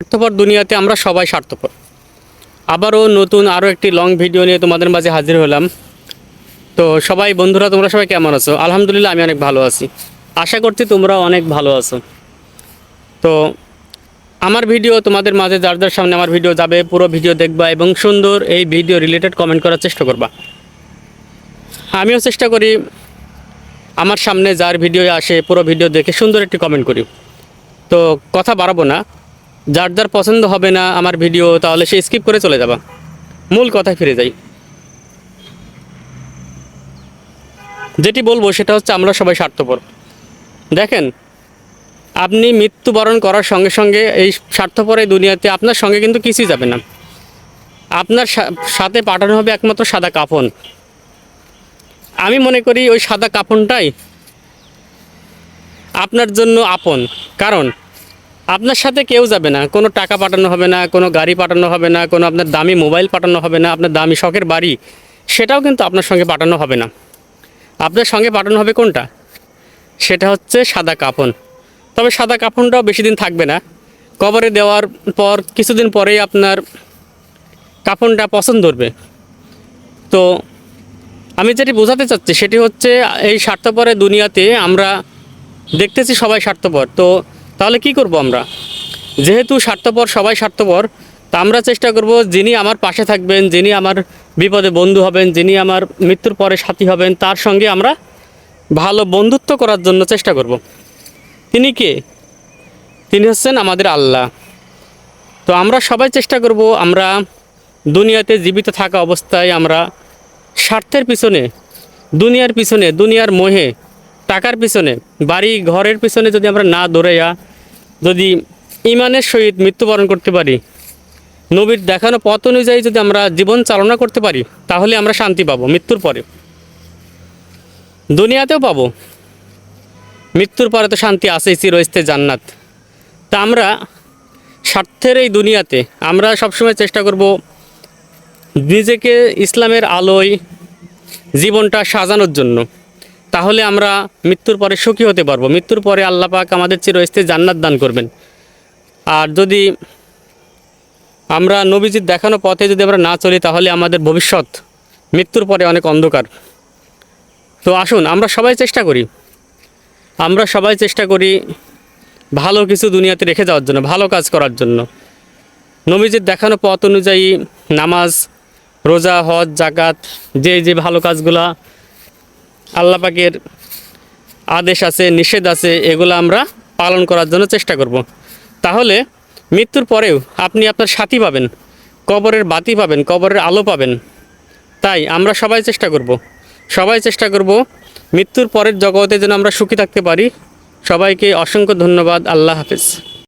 স্বার্থপর দুনিয়াতে আমরা সবাই স্বার্থপর। আবারও নতুন আরও একটি লং ভিডিও নিয়ে তোমাদের মাঝে হাজির হলাম। তো সবাই, বন্ধুরা, তোমরা সবাই কেমন আছো? আলহামদুলিল্লাহ, আমি অনেক ভালো আছি। আশা করছি তোমরা অনেক ভালো আছো। তো আমার ভিডিও তোমাদের মাঝে যার যার সামনে আমার ভিডিও যাবে, পুরো ভিডিও দেখবা এবং সুন্দর এই ভিডিও রিলেটেড কমেন্ট করার চেষ্টা করবা। আমিও চেষ্টা করি আমার সামনে যার ভিডিও আসে, পুরো ভিডিও দেখে সুন্দর একটি কমেন্ট করি। তো কথা বাড়াবো না। যার যার পছন্দ হবে না আমার ভিডিও, তাহলে সে স্কিপ করে চলে যাবা। মূল কথায় ফিরে যাই। যেটি বলব সেটা হচ্ছে আমরা সবাই স্বার্থপর। দেখেন, আপনি মৃত্যুবরণ করার সঙ্গে সঙ্গে এই স্বার্থপর এই দুনিয়াতে আপনার সঙ্গে কিন্তু কিছুই যাবে না। আপনার সাথে পাঠানো হবে একমাত্র সাদা কাফন। আমি মনে করি ওই সাদা কাফনটাই আপনার জন্য আপন। কারণ আপনার সাথে কেউ যাবে না, কোনো টাকা পাঠানো হবে না, কোনো গাড়ি পাঠানো হবে না, কোনো আপনার দামি মোবাইল পাঠানো হবে না, আপনার দামি শখের বাড়ি, সেটাও কিন্তু আপনার সঙ্গে পাঠানো হবে না। আপনার সঙ্গে পাঠানো হবে কোনটা? সেটা হচ্ছে সাদা কাফন। তবে সাদা কাফনটাও বেশি দিন থাকবে না। কবরে দেওয়ার পর, কিছুদিন পরেই আপনার কাফনটা পছন্দ ধরবে। তো আমি যেটি বোঝাতে চাচ্ছি, সেটি হচ্ছে এই স্বার্থপরের দুনিয়াতে আমরা দেখতেছি সবাই স্বার্থপর। তো তাহলে কি করব আমরা? যেহেতু স্বার্থপর, সবাই স্বার্থপর, তা আমরা চেষ্টা করব যিনি আমার পাশে থাকবেন, যিনি আমার বিপদে বন্ধু হবেন, যিনি আমার মৃত্যুর পরে সাথী হবেন, তার সঙ্গে আমরা ভালো বন্ধুত্ব করার জন্য চেষ্টা করব। তিনি কে? তিনি হচ্ছেন আমাদের আল্লাহ। তো আমরা সবাই চেষ্টা করব আমরা দুনিয়াতে জীবিত থাকা অবস্থায় আমরা স্বার্থের পিছনে, দুনিয়ার পিছনে, দুনিয়ার মোহে, টাকার পিছনে, বাড়ি, ঘরের পিছনে যদি আমরা না দৌড়াইয়া যদি ইমানের সহিত মৃত্যুবরণ করতে পারি, নবীর দেখানো পথ অনুযায়ী যদি আমরা জীবন চালনা করতে পারি, তাহলে আমরা শান্তি পাবো মৃত্যুর পরে। দুনিয়াতেও পাবো। মৃত্যুর পরে তো শান্তি আছেই, চিরস্থায়ী জান্নাত। তা আমরা স্বার্থের এই দুনিয়াতে আমরা সবসময় চেষ্টা করব নিজেকে ইসলামের আলোয় জীবনটা সাজানোর জন্য। তাহলে আমরা মৃত্যুর পরে সুখী হতে পারব। মৃত্যুর পরে আল্লাহ পাক আমাদের চিরস্থায়ী জান্নাত দান করবেন। আর যদি আমরা নবীজির দেখানো পথে যদি আমরা না চলি, তাহলে আমাদের ভবিষ্যৎ মৃত্যুর পরে অনেক অন্ধকার। তো আসুন, আমরা সবাই চেষ্টা করি। আমরা সবাই চেষ্টা করি ভালো কিছু দুনিয়াতে রেখে যাওয়ার জন্য, ভালো কাজ করার জন্য। নবীজির দেখানো পথ অনুযায়ী নামাজ, রোজা, হজ জাকাত যে যে ভালো কাজগুলা আল্লাহ পাকের আদেশ আছে, নিষেধ আছে, এগুলো আমরা পালন করার জন্য চেষ্টা করব। তাহলে মৃত্যুর পরেও আপনি আপনার সাথী পাবেন, কবরের বাতি পাবেন, কবরের আলো পাবেন তাই আমরা সবাই চেষ্টা করব। সবাই চেষ্টা করব মৃত্যুর পরের জগতে যেন আমরা সুখী থাকতে পারি সবাইকে অসংখ্য ধন্যবাদ, আল্লাহ হাফেজ